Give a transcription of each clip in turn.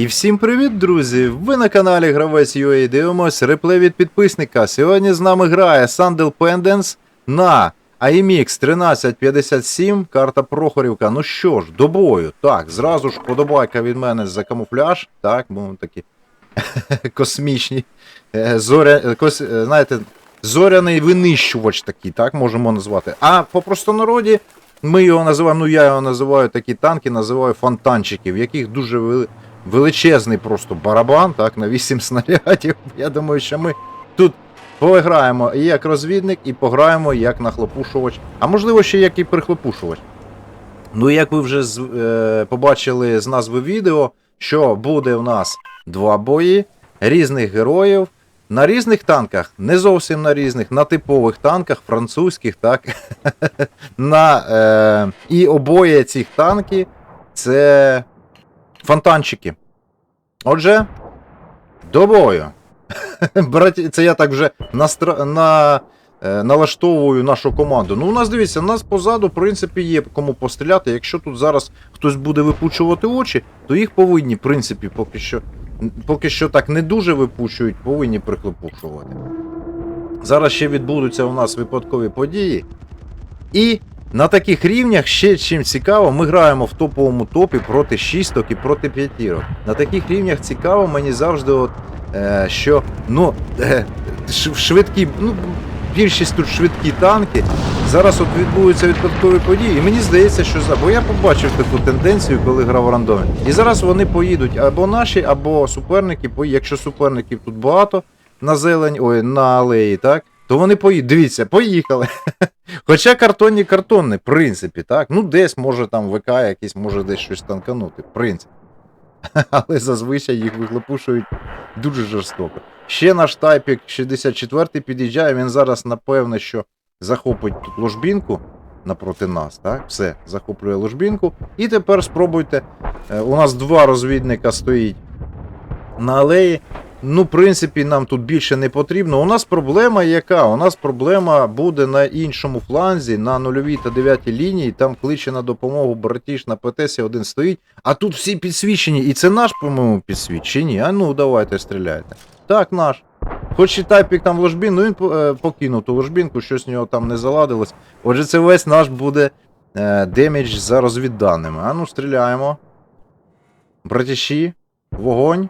І всім привіт, друзі! Ви на каналі Гравець UA дивимось реплей від підписника. Сьогодні з нами грає Sandel Pendants на IMX 1357, карта Прохорівка. Ну що ж, до бою. Так, зразу ж подобайка від мене за камуфляж. Так, бо такі космічні. Е, Зоря, кос, е, знаєте, зоряний винищувач такий, так можемо назвати. А по простонароді ми його називаємо, ну я його називаю такі танки, називаю фонтанчики, в яких дуже вели- величезний просто барабан, так, на 8 снарядів. Я думаю, що ми тут пограємо і як розвідник, і пограємо як нахлопушувач, а можливо ще як і прихлопушувач. Ну, як ви вже з, е, побачили з назви відео, що буде в нас два бої різних героїв. На різних танках, не зовсім на різних, на типових танках, французьких, так. на, е, і обоє цих танки це фонтанчики. Отже, до бою. Це я так вже настра... на, е, налаштовую нашу команду. Ну, у нас дивіться, у нас позаду, в принципі, є кому постріляти. Якщо тут зараз хтось буде випучувати очі, то їх повинні, в принципі, поки що, поки що так не дуже випучують, повинні приклепушувати. Зараз ще відбудуться у нас випадкові події. І на таких рівнях ще чим цікаво, ми граємо в топовому топі проти шісток і проти п'ятірок. На таких рівнях цікаво мені завжди, от, е, що ну, е, швидкі, ну, більшість тут швидкі танки. Зараз от відбудуться випадкові події, і мені здається, що за. Бо я побачив таку тенденцію, коли грав рандомі. І зараз вони поїдуть або наші, або суперники. Якщо суперників тут багато на зелень, ой, на алеї, так? То вони поїдуть. Дивіться, поїхали. Хоча картонні картонні, в принципі, так. Ну, десь може там ВК якийсь може десь щось танканути, в принципі. Але зазвичай їх вихлопушують дуже жорстоко. Ще наш тайпік 64 під'їжджає, він зараз, напевне, що захопить тут ложбінку напроти нас, так? Все, захоплює ложбінку. І тепер спробуйте. е, У нас два розвідника стоїть на алеї. Ну, в принципі, нам тут більше не потрібно. У нас проблема яка? У нас проблема буде на іншому фланзі, на нульовій та 9 лінії. Там кличе на допомогу братіш на ПТСі один стоїть. А тут всі підсвічені. І це наш, по-моєму, підсвічені. А ну, давайте стріляйте. Так, наш. Хоч і тайпік там ложбін, ну він е, покинув ту ложбінку, щось в нього там не заладилось. Отже, це весь наш буде е, демідж за розвідданими. А ну, стріляємо. Братіші, вогонь.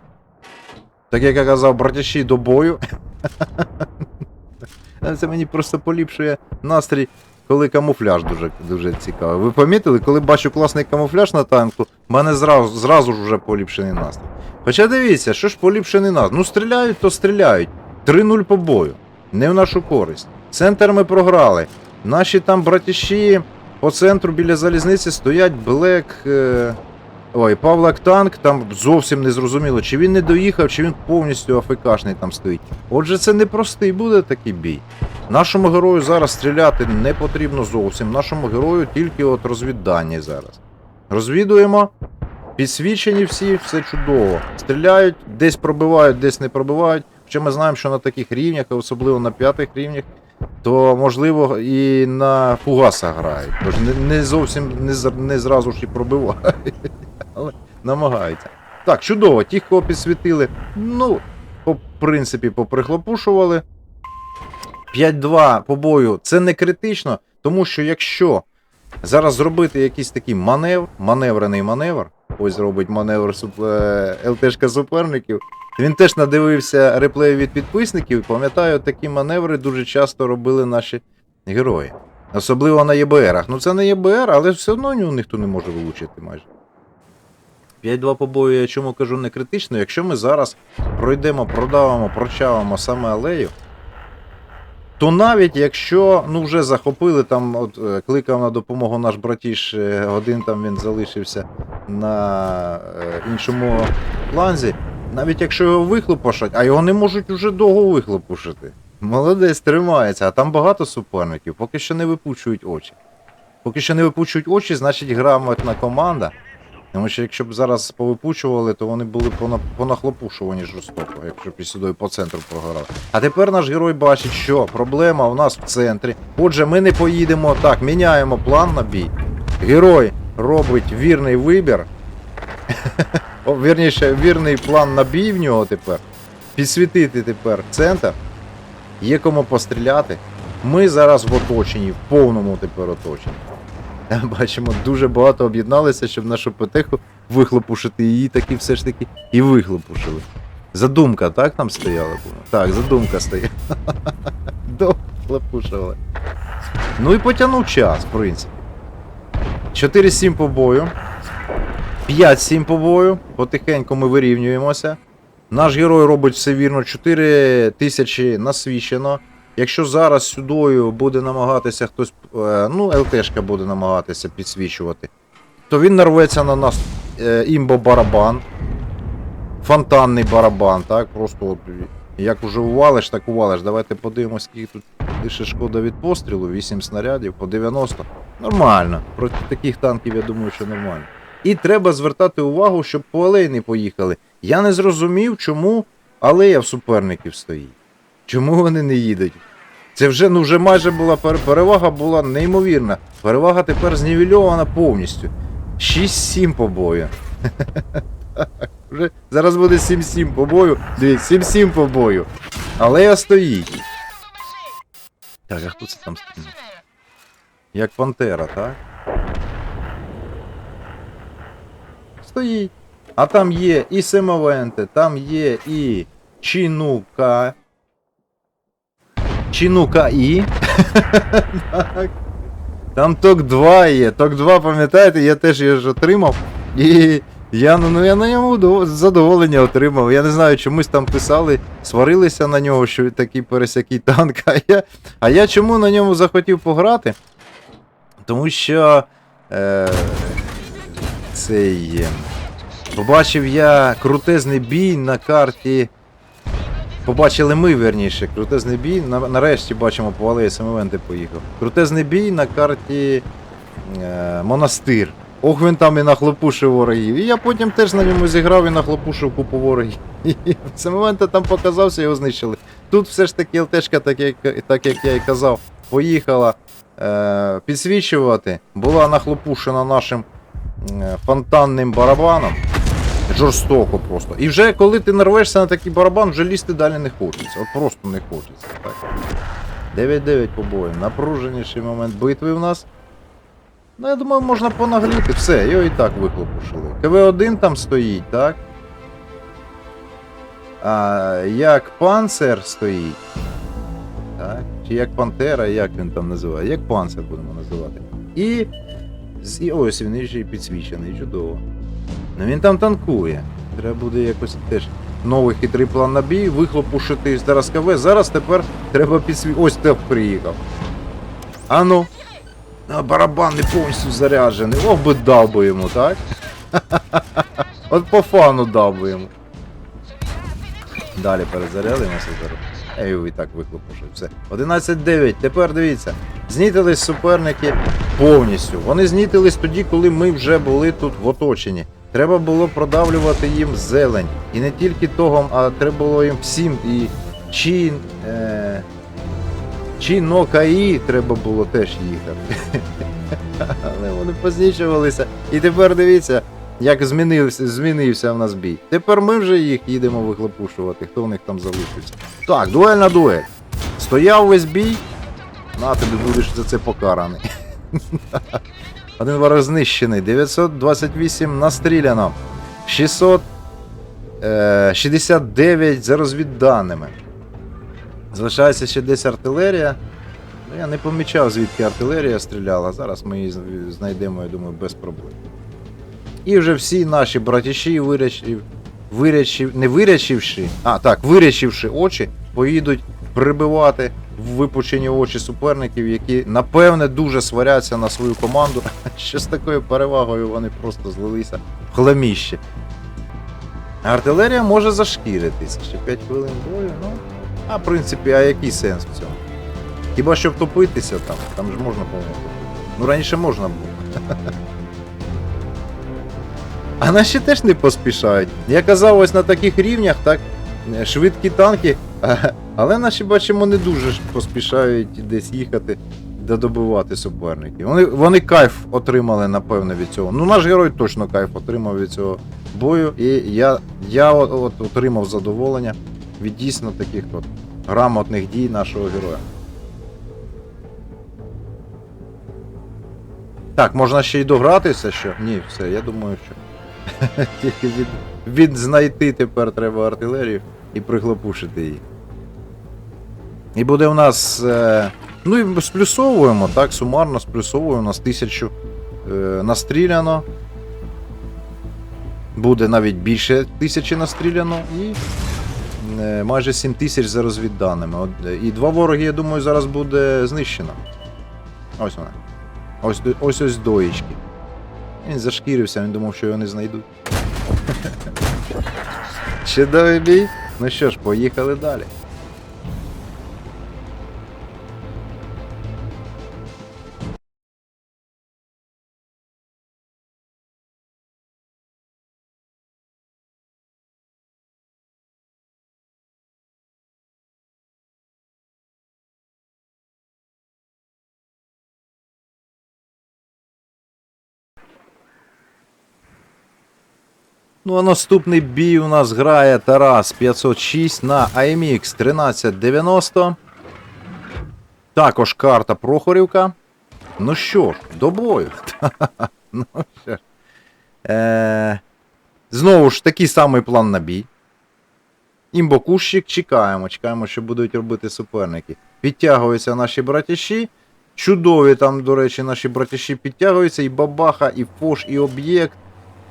Так як я казав, братіші до бою. Це мені просто поліпшує настрій, коли камуфляж дуже, дуже цікавий. Ви помітили, коли бачу класний камуфляж на танку, в мене зразу, зразу ж вже поліпшений настрій. Хоча дивіться, що ж поліпшений настрій? Ну стріляють, то стріляють. 3-0 по бою. Не в нашу користь. Центр ми програли. Наші там братіші по центру біля залізниці стоять Блек. Е... Ой, Павлак танк, там зовсім не зрозуміло, чи він не доїхав, чи він повністю АФКшний там стоїть. Отже, це непростий буде такий бій. Нашому герою зараз стріляти не потрібно зовсім. Нашому герою тільки от розвіддані зараз. Розвідуємо. Підсвічені всі, все чудово. Стріляють, десь пробивають, десь не пробивають. Хоча ми знаємо, що на таких рівнях, особливо на п'ятих рівнях, то можливо і на фугасах грають. Тож не, не зовсім не, не зразу ж і пробивають. Але намагаються. Так, чудово, ті, кого підсвітили, ну, по принципі, поприхлопушували. 5-2 по бою це не критично, тому що якщо зараз зробити якийсь такий маневр, маневрений маневр, ось зробить маневр е, ЛТшка суперників. Він теж надивився реплеї від підписників. Пам'ятаю, такі маневри дуже часто робили наші герої. Особливо на ЄБРах. Ну це не ЄБР, але все одно ніхто не може вилучити майже. 5-2 по бою, я чому кажу не критично, якщо ми зараз пройдемо, продавимо, прочавимо саме алею, то навіть якщо ну вже захопили там, от е, кликав на допомогу наш братіш, е, один там він залишився на е, іншому фланзі, навіть якщо його вихлопушать, а його не можуть уже довго вихлопушити. Молодець, тримається, а там багато суперників, поки що не випучують очі. Поки що не випучують очі, значить грамотна команда. Тому що якщо б зараз повипучували, то вони були пона- понахлопушувані жорстоко, якщо б сюди по центру програли. А тепер наш герой бачить, що проблема у нас в центрі. Отже, ми не поїдемо так, міняємо план на бій. Герой робить вірний вибір. вірніше, вірний план на бій в нього тепер. Підсвітити тепер центр. Є кому постріляти. Ми зараз в оточенні, в повному тепер оточенні. Бачимо, дуже багато об'єдналися, щоб нашу потеху вихлопушити. Її таки все ж таки і вихлопушили. Задумка, так там стояла? Так, задумка стояла. Вихлопушували. Ну і потягнув час, в принципі. 4-7 по бою. 5-7 по бою. Потихеньку ми вирівнюємося. Наш герой робить все вірно, 4 тисячі насвічено. Якщо зараз сюдою буде намагатися хтось, е, ну, ЛТшка буде намагатися підсвічувати, то він нарветься на нас е, імбо-барабан. Фонтанний барабан, так? Просто от, як уже увалиш, так увалиш. Давайте подивимось, скільки тут лише шкода від пострілу, 8 снарядів по 90. Нормально. Проти таких танків, я думаю, що нормально. І треба звертати увагу, щоб по алеї не поїхали. Я не зрозумів, чому алея в суперників стоїть. Чому вони не їдуть? Це вже, ну вже майже була перевага була неймовірна. Перевага тепер знівельована повністю. 6-7 по бою. Вже зараз буде 7-7 по бою. Дивіться, 7-7 по бою. Алея стоїть. Так, а хто це там стоїть? Як пантера, так? Стоїть. А там є і Семовенте, там є і Чінука. Чінука і. так. Там ток 2 є. Ток 2, пам'ятаєте, я теж його ж отримав. І я, ну, ну, я на ньому задоволення отримав. Я не знаю, чомусь там писали, сварилися на нього, що такий пересякий танк. А я, а я чому на ньому захотів пограти? Тому що. Е, цей. е, Побачив я крутезний бій на карті. Побачили ми, верніше, крутезний бій. Нарешті бачимо, по алеї Семивенти поїхав. Крутезний бій на карті е, Монастир. Ох, він там і нахлопушив ворогів. І я потім теж на ньому зіграв і нахлопушив купу ворогів. І Семивента там показався, його знищили. Тут все ж таки ЛТшка, так як, так як я і казав, поїхала е, підсвічувати. Була нахлопушена нашим е, фонтанним барабаном. Жорстоко просто. І вже коли ти нарвешся на такий барабан, вже лізти далі не хочеться. От просто не хочеться. Так. 9-9 по бою. Напруженіший момент битви в нас. Ну, я думаю, можна понагліти. Все, його і так вихлопушили. КВ-1 там стоїть, так? А як панцер стоїть. Так. Чи як пантера, як він там називає? Як панцер будемо називати. І. І ось він ще й підсвічений, чудово. Ну він там танкує. Треба буде якось теж новий хитрий план на бій, вихлопушити зараз КВ. Зараз тепер треба підсві... Ось теп приїхав. А ну. А, барабан не повністю заряджений. Ох би дав би йому, так? От по фану дав би йому. Далі перезарядимося зараз. Його і так вихлопушив. Все. 11-9. Тепер дивіться. Знітились суперники повністю. Вони знітились тоді, коли ми вже були тут в оточенні. Треба було продавлювати їм зелень. І не тільки того, а треба було їм всім. І чи. Е, чи Нокаї треба було теж їхати. Але вони познічувалися. І тепер дивіться, як змінився, змінився в нас бій. Тепер ми вже їх їдемо вихлопушувати, хто в них там залишився. Так, дуель на дуель. Стояв весь бій. На тобі будеш за це покараний. Один ворог знищений. 928 настріляно. 669 за розвідданими. Залишається ще десь артилерія. Ну, я не помічав, звідки артилерія стріляла. Зараз ми її знайдемо, я думаю, без проблем. І вже всі наші братіші, вирячив, вирячив, не вирячивши, а так, вирячивши очі, поїдуть прибивати випучені очі суперників, які напевне дуже сваряться на свою команду. Що з такою перевагою вони просто злилися в хламіще. Артилерія може зашкіритися. Ще 5 хвилин бою, ну. А в принципі, а який сенс в цьому? Хіба що втопитися там, там ж можна по-моєму. Ну раніше можна було. А наші теж не поспішають. Я казав, ось на таких рівнях, так, швидкі танки, але наші бачимо не дуже поспішають десь їхати додобивати суперників. Вони, вони кайф отримали, напевно, від цього. Ну, наш герой точно кайф отримав від цього бою. І я, я от, от отримав задоволення від дійсно таких от грамотних дій нашого героя. Так, можна ще й догратися, що? Ні, все, я думаю, що. Тільки від, від знайти тепер треба артилерію і прихлопушити її. І буде в нас. Е, ну і сплюсовуємо, так, сумарно сплюсовуємо, у нас тисячу е, настріляно. Буде навіть більше тисячі настріляно і е, майже 7 тисяч за розвідданими. Е, і два вороги, я думаю, зараз буде знищено. Ось вона. Ось ось ось доїчки. Він зашкірився, він думав, що його не знайдуть. Чудовий бій. Ну що ж, поїхали далі. Ну а наступний бій у нас грає Тарас 506 на AMX 1390. Також карта Прохорівка. Ну що ж, до бою. ну. Е, знову ж такий самий план на бій. Імбокущик чекаємо, чекаємо, що будуть робити суперники. Підтягуються наші братіші. Чудові там, до речі, наші братіші підтягуються. І бабаха, і фош, і об'єкт.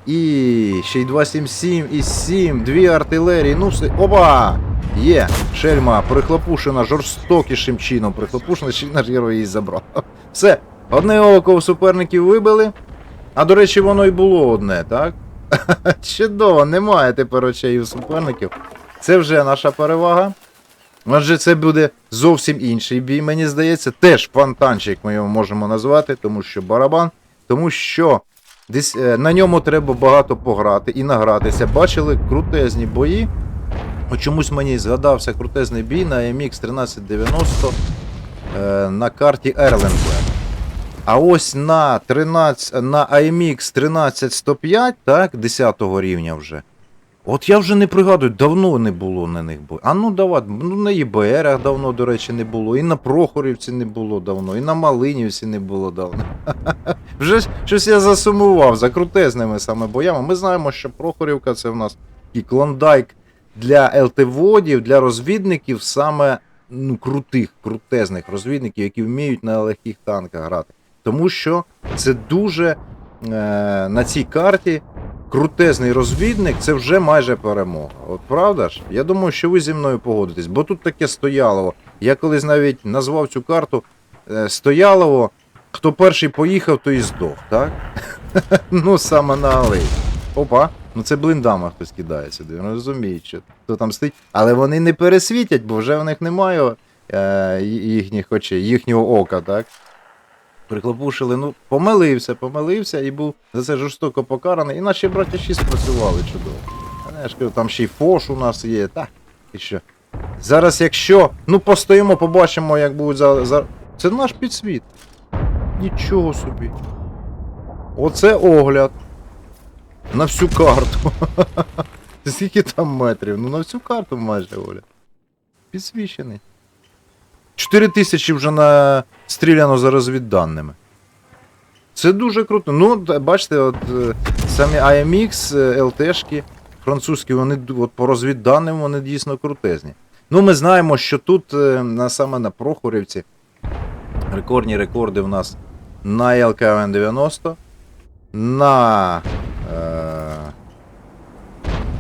І ще й 277, і 7, дві артилерії. Ну все. Опа! Є! Шельма прихлопушена жорстокішим чином. Прихлопушена, й наш герой її забрав. Все. Одне око у суперників вибили. А до речі, воно й було одне, так? Чудово, немає тепер очей у суперників. Це вже наша перевага. Отже, це буде зовсім інший бій, мені здається. Теж фонтанчик ми його можемо назвати, тому що барабан, тому що десь е, на ньому треба багато пограти і награтися. Бачили крутезні бої. Чомусь мені згадався крутезний бій на MX 1390 е, на карті Ерленберг. А ось на 13, на IMX 13105, так, 10 рівня вже. От я вже не пригадую, давно не було на них бо. А ну давай, ну на ЄБРах давно, до речі, не було, і на Прохорівці не було давно, і на Малинівці не було давно. Вже щось я засумував за крутезними саме боями. Ми знаємо, що Прохорівка це в нас і клондайк для ЛТ-водів, для розвідників, саме ну, крутих, крутезних розвідників, які вміють на легких танках грати. Тому що це дуже е, на цій карті крутезний розвідник це вже майже перемога. От правда ж? Я думаю, що ви зі мною погодитесь, бо тут таке стоялово. Я колись навіть назвав цю карту е, Стоялово. Хто перший поїхав, то і здох, так? ну, саме на алеї. Опа, ну це блиндама хтось кидає сюди. Вони розуміють, що хто там стоїть. Але вони не пересвітять, бо вже в них немає е, їхніх очей, їхнього ока, так? Приклопушили, ну, помилився, помилився і був за це жорстоко покараний. І наші братячі спрацювали чудово. А Я ж кажу, там ще й фош у нас є, так. І що? Зараз, якщо. Ну, постоїмо, побачимо, як будуть за. за... Це наш підсвіт. Нічого собі. Оце огляд. На всю карту. Скільки там метрів? Ну на всю карту майже огляд. Підсвічений. 4 тисячі вже на стріляно за розвідданими. Це дуже круто. Ну, бачите, от е, самі IMX, е, LT-шки французькі, вони от по розвідданим вони дійсно крутезні. Ну, ми знаємо, що тут е, на, саме на Прохорівці рекордні рекорди в нас на ЛКВН-90, на, е,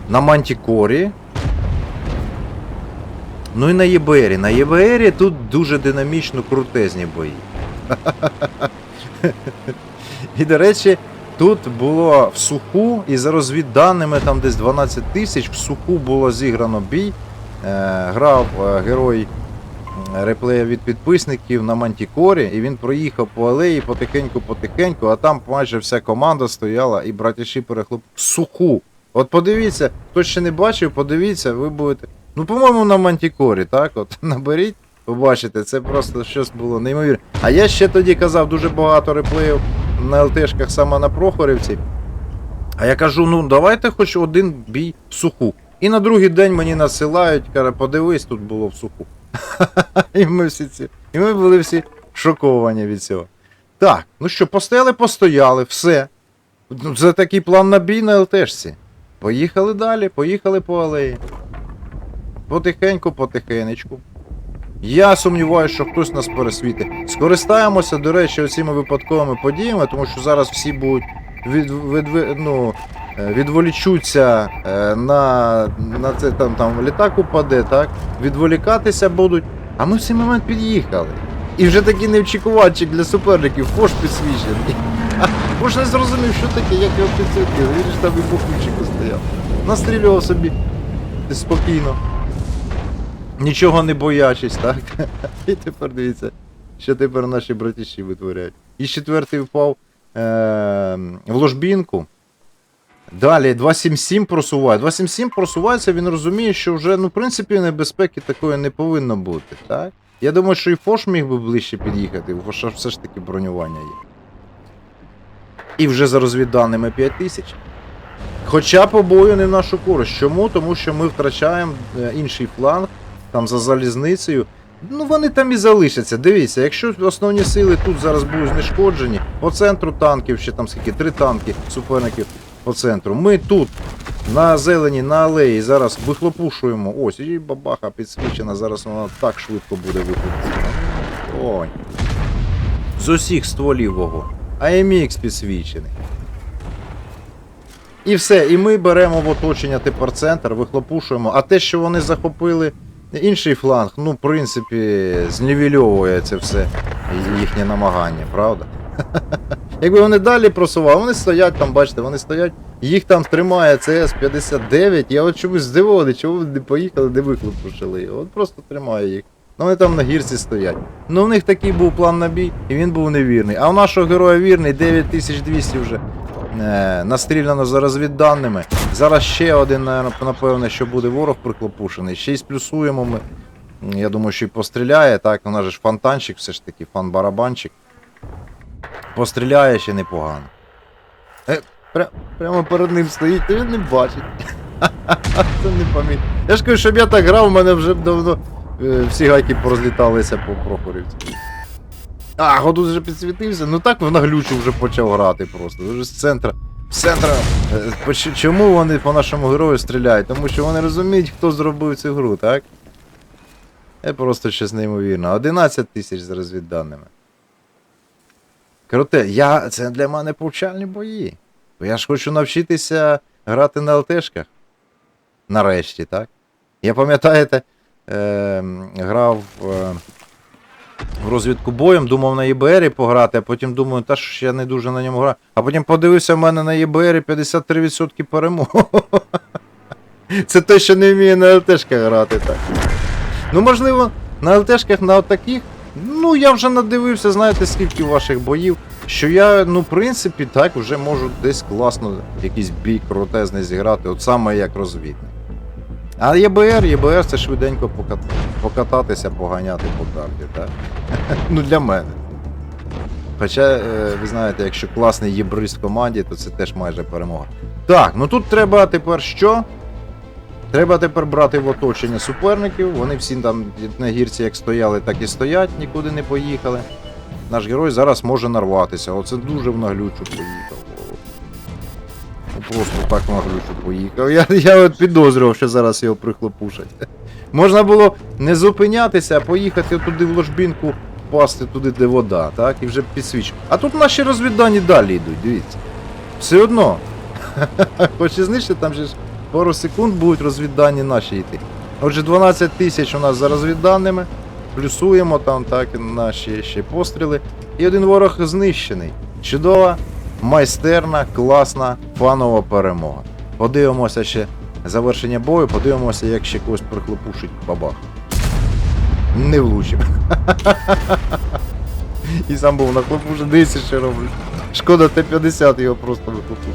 на Мантікорі, Ну і на ЄБРі. На ЄБРі тут дуже динамічно крутезні бої. І, до речі, тут було в суху, і за розвідданими там десь 12 тисяч, в суху було зіграно бій. Е, грав е, герой реплея від підписників на Мантікорі, і він проїхав по алеї потихеньку-потихеньку, а там майже вся команда стояла і братіші перехлоп. В суху. От подивіться, хто ще не бачив, подивіться, ви будете. Ну, по-моєму, на Мантікорі, так? От наберіть, Побачите, це просто щось було неймовірне. А я ще тоді казав дуже багато реплеїв на ЛТшках саме на Прохорівці. А я кажу, ну давайте хоч один бій в суху. І на другий день мені насилають, каже, подивись, тут було в суху. І ми всі ці. І ми були всі шоковані від цього. Так, ну що, постояли, постояли, все. Ну, Це такий план на бій на ЛТшці. Поїхали далі, поїхали по алеї. Потихеньку, потихенечку. Я сумніваюся, що хтось нас пересвітить. Скористаємося, до речі, оціми випадковими подіями, тому що зараз всі будуть від, від, ну, е, відволічуться е, на, на це там, там літак упаде, так? Відволікатися будуть. А ми в цей момент під'їхали. І вже такий неочікуванчик для суперників, Фош підсвічений. Фош не зрозумів, що таке, як його підсвітили. Він ж там і бухучику стояв. Настрілював собі спокійно. Нічого не боячись, так? І тепер дивіться, що тепер наші братіші витворяють. І четвертий впав е- в ложбінку. Далі 277 просуває. 277 просувається, він розуміє, що вже, ну, в принципі, небезпеки такої не повинно бути, так? Я думаю, що і Фош міг би ближче під'їхати, Фоша все ж таки бронювання є. І вже за розвідданими 5000. Хоча по бою не в нашу користь. Чому? Тому що ми втрачаємо е, інший фланг, там за залізницею. Ну вони там і залишаться. Дивіться, якщо основні сили тут зараз будуть знешкоджені, по центру танків, ще там скільки, три танки суперників по центру. Ми тут, на зелені, на алеї, зараз вихлопушуємо. Ось, і бабаха підсвічена, зараз вона так швидко буде вихлопушена. Ой. З усіх стволів вогонь. АМХ підсвічений. І все, і ми беремо в оточення тепер центр, вихлопушуємо. А те, що вони захопили інший фланг, ну, в принципі, знівельовує це все їхнє намагання, правда? Якби вони далі просували, вони стоять там, бачите, вони стоять, їх там тримає ЦС-59. Я от чомусь здивований, чому вони не поїхали, де вихлопушили його. От просто тримає їх. Ну вони там на гірці стоять. Ну в них такий був план на бій, і він був невірний. А у нашого героя вірний 9200 вже настріляно за розвідданими. Зараз ще один, наверно, напевне, що буде ворог приклопушений. Ще й сплюсуємо ми. Я думаю, що й постріляє, так, у нас же ж фонтанчик, все ж таки, фан-барабанчик. Постріляє ще непогано. Е, пря, прямо перед ним стоїть, та він не бачить. Це не пам'ятаю. Я ж кажу, щоб я так грав, у мене вже давно е, всі гайки порозліталися по Прохорівці. А, Годус вже підсвітився. Ну так в наглючу вже почав грати просто. Вже з центра. З центра. Е, Чому вони по нашому герою стріляють? Тому що вони розуміють, хто зробив цю гру, так? Це просто щось неймовірне. 11 тисяч з розвідданими. Круте, я, це для мене повчальні бої. Бо я ж хочу навчитися грати на ЛТшках. Нарешті, так? Я пам'ятаєте, е, грав е, в розвідку боєм, думав на ЄБРі пограти, а потім думаю, та що я не дуже на ньому граю. А потім подивився в мене на ЄБРі 53% перемог. Це те, що не вміє на ЛТшках грати так. Ну, можливо, на ЛТшках на отаких. Ну, я вже надивився, знаєте, скільки ваших боїв, що я, ну, в принципі, так, вже можу десь класно якийсь бій крутезний зіграти, от саме як розвідник. А ЄБР, ЄБР це швиденько покататися, поганяти по карті, так? ну, для мене. Хоча, е, ви знаєте, якщо класний єбрист в команді, то це теж майже перемога. Так, ну тут треба тепер що? Треба тепер брати в оточення суперників. Вони всі там на гірці як стояли, так і стоять, нікуди не поїхали. Наш герой зараз може нарватися. Оце дуже в наглючу поїхав. Просто так в наглючу поїхав. Я, я от підозрював, що зараз його прихлопушать. Можна було не зупинятися, а поїхати туди в ложбінку, впасти туди, де вода, так? І вже підсвічити. А тут наші розвіддані далі йдуть, дивіться. Все одно. Хоч і знищити, там ж пару секунд будуть розвіддані наші йти. Отже, 12 тисяч у нас за розвідданими. Плюсуємо там так наші ще постріли. І один ворог знищений. Чудова, майстерна, класна, фанова перемога. Подивимося ще завершення бою, подивимося, як ще когось прихлопушить бабах. Не влучив. І сам був нахлопушений, дивіться, що роблю. Шкода Т-50 його просто вихлопушив.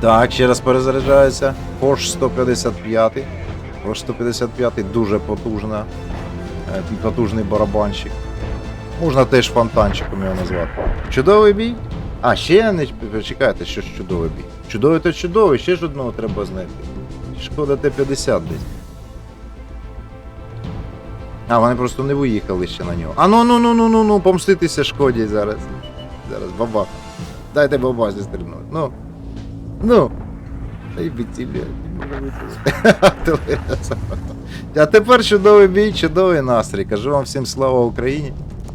Так, ще раз перезаряджається. Porsche 155. Porsche 155 дуже потужна Е, Потужний барабанщик. Можна теж фонтанчиком його назвати. Чудовий бій? А, ще не чекайте, що ж чудовий бій. Чудовий то чудовий, ще ж одного треба знайти. Шкода Т-50 десь. А, вони просто не виїхали ще на нього. А ну ну ну ну ну ну помститися шкоді зараз. Зараз баба. Дайте бабасі стрільнути. Ну. Ну. Та й тебе. А тепер чудовий бій, чудовий настрій. Кажу вам всім слава Україні